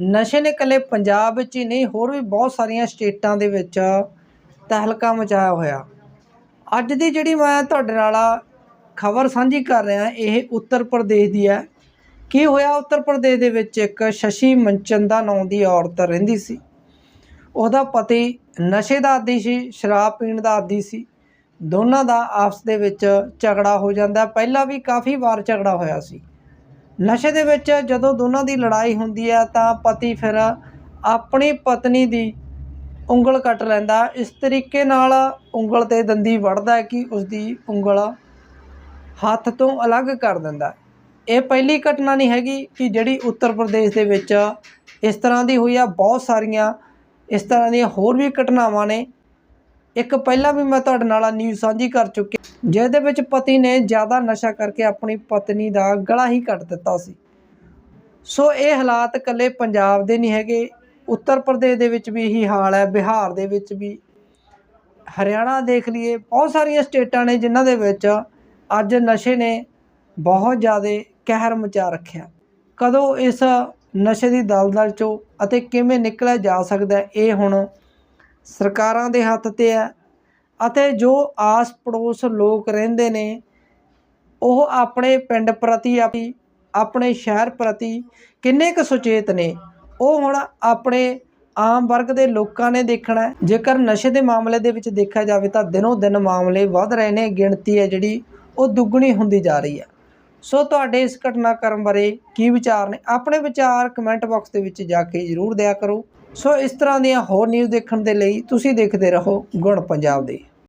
ਨਸ਼ੇ ਨੇ ਇਕੱਲੇ ਪੰਜਾਬ ਵਿੱਚ ਹੀ ਨਹੀਂ, ਹੋਰ ਵੀ ਬਹੁਤ ਸਾਰੀਆਂ ਸਟੇਟਾਂ ਦੇ ਵਿੱਚ ਤਹਿਲਕਾ ਮਚਾਇਆ ਹੋਇਆ। ਅੱਜ ਦੀ ਜਿਹੜੀ ਮੈਂ ਤੁਹਾਡੇ ਨਾਲ ਖਬਰ ਸਾਂਝੀ ਕਰ ਰਿਹਾ, ਇਹ ਉੱਤਰ ਪ੍ਰਦੇਸ਼ ਦੀ ਹੈ। ਕੀ ਹੋਇਆ? ਉੱਤਰ ਪ੍ਰਦੇਸ਼ ਦੇ ਵਿੱਚ ਇੱਕ ਸ਼ਸ਼ੀ ਮੰਚੰਦਾ ਨਾਂ ਦੀ ਔਰਤ ਰਹਿੰਦੀ ਸੀ। ਉਹਦਾ ਪਤੀ ਨਸ਼ੇ ਦਾ ਆਦੀ ਸੀ, ਸ਼ਰਾਬ ਪੀਣ ਦਾ ਆਦੀ ਸੀ। ਦੋਨਾਂ ਦਾ ਆਪਸ ਦੇ ਵਿੱਚ ਝਗੜਾ ਹੋ ਜਾਂਦਾ। ਪਹਿਲਾਂ ਵੀ ਕਾਫੀ ਵਾਰ ਝਗੜਾ ਹੋਇਆ ਸੀ। ਨਸ਼ੇ ਦੇ ਵਿੱਚ ਜਦੋਂ ਦੋਨਾਂ ਦੀ ਲੜਾਈ ਹੁੰਦੀ ਹੈ ਤਾਂ ਪਤੀ ਫਿਰ ਆਪਣੀ ਪਤਨੀ ਦੀ ਉਂਗਲ ਕੱਟ ਲੈਂਦਾ। ਇਸ ਤਰੀਕੇ ਨਾਲ ਉਂਗਲ ਤੇ ਦੰਦੀ ਵੜਦਾ ਕਿ ਉਸ ਦੀ ਉਂਗਲ ਹੱਥ ਤੋਂ ਅਲੱਗ ਕਰ ਦਿੰਦਾ ਇਹ ਪਹਿਲੀ ਘਟਨਾ ਨਹੀਂ ਹੈਗੀ ਕਿ ਜਿਹੜੀ ਉੱਤਰ ਪ੍ਰਦੇਸ਼ ਦੇ ਵਿੱਚ ਇਸ ਤਰ੍ਹਾਂ ਦੀ ਹੋਈ ਆ। ਬਹੁਤ ਸਾਰੀਆਂ ਇਸ ਤਰ੍ਹਾਂ ਦੀਆਂ ਹੋਰ ਵੀ ਘਟਨਾਵਾਂ ਨੇ ਇੱਕ ਪਹਿਲਾਂ ਵੀ ਮੈਂ ਤੁਹਾਡੇ ਨਾਲ ਨਿਊਜ਼ ਸਾਂਝੀ ਕਰ ਚੁੱਕੀ ਜਿਹਦੇ ਵਿੱਚ ਪਤੀ ਨੇ ਜ਼ਿਆਦਾ ਨਸ਼ਾ ਕਰਕੇ ਆਪਣੀ ਪਤਨੀ ਦਾ ਗਲਾ ਹੀ ਕੱਟ ਦਿੱਤਾ ਸੀ। ਸੋ ਇਹ ਹਾਲਾਤ ਇਕੱਲੇ ਪੰਜਾਬ ਦੇ ਨਹੀਂ ਹੈਗੇ, ਉੱਤਰ ਪ੍ਰਦੇਸ਼ ਦੇ ਵਿੱਚ ਵੀ ਇਹੀ ਹਾਲ ਹੈ, ਬਿਹਾਰ ਦੇ ਵਿੱਚ ਵੀ। ਹਰਿਆਣਾ ਦੇਖ ਲਈਏ, ਬਹੁਤ ਸਾਰੀਆਂ ਸਟੇਟਾਂ ਨੇ ਜਿਨ੍ਹਾਂ ਦੇ ਵਿੱਚ ਅੱਜ ਨਸ਼ੇ ਨੇ ਬਹੁਤ ਜ਼ਿਆਦਾ ਕਹਿਰ ਮਚਾ ਰੱਖਿਆ। ਕਦੋਂ ਇਸ ਨਸ਼ੇ ਦੀ ਦਲਦਲ ਚੋਂ ਅਤੇ ਕਿਵੇਂ ਨਿਕਲਿਆ ਜਾ ਸਕਦਾ ਇਹ ਹੁਣ ਸਰਕਾਰਾਂ ਦੇ ਹੱਥ ਤੇ ਹੈ ਅਤੇ ਜੋ ਆਸ ਪੜੋਸ ਲੋਕ ਰਹਿੰਦੇ ਨੇ, ਉਹ ਆਪਣੇ ਪਿੰਡ ਪ੍ਰਤੀ ਆਪੀ ਆਪਣੇ ਸ਼ਹਿਰ ਪ੍ਰਤੀ ਕਿੰਨੇ ਕੁ ਸੁਚੇਤ ਨੇ? ਉਹ ਹੁਣ ਆਪਣੇ ਆਮ ਵਰਗ ਦੇ ਲੋਕਾਂ ਨੇ ਦੇਖਣਾ ਜੇਕਰ ਨਸ਼ੇ ਦੇ ਮਾਮਲੇ ਦੇ ਵਿੱਚ ਦੇਖਿਆ ਜਾਵੇ ਤਾਂ ਦਿਨੋਂ ਦਿਨ ਮਾਮਲੇ ਵੱਧ ਰਹੇ ਨੇ, ਗਿਣਤੀ ਹੈ ਜਿਹੜੀ, ਉਹ ਦੁੱਗਣੀ ਹੁੰਦੀ ਜਾ ਰਹੀ ਹੈ। ਸੋ ਤੁਹਾਡੇ ਇਸ ਘਟਨਾਕ੍ਰਮ ਬਾਰੇ ਕੀ ਵਿਚਾਰ ਨੇ? ਆਪਣੇ ਵਿਚਾਰ ਕਮੈਂਟ ਬਾਕਸ ਦੇ ਵਿੱਚ ਜਾ ਕੇ ਜ਼ਰੂਰ ਦਿਆ ਕਰੋ। ਸੋ ਇਸ ਤਰ੍ਹਾਂ ਦੀਆਂ ਹੋਰ ਨਿਊਜ਼ ਦੇਖਣ ਦੇ ਲਈ ਤੁਸੀਂ ਦੇਖਦੇ ਰਹੋ ਗੁਣ ਪੰਜਾਬ ਦੇ।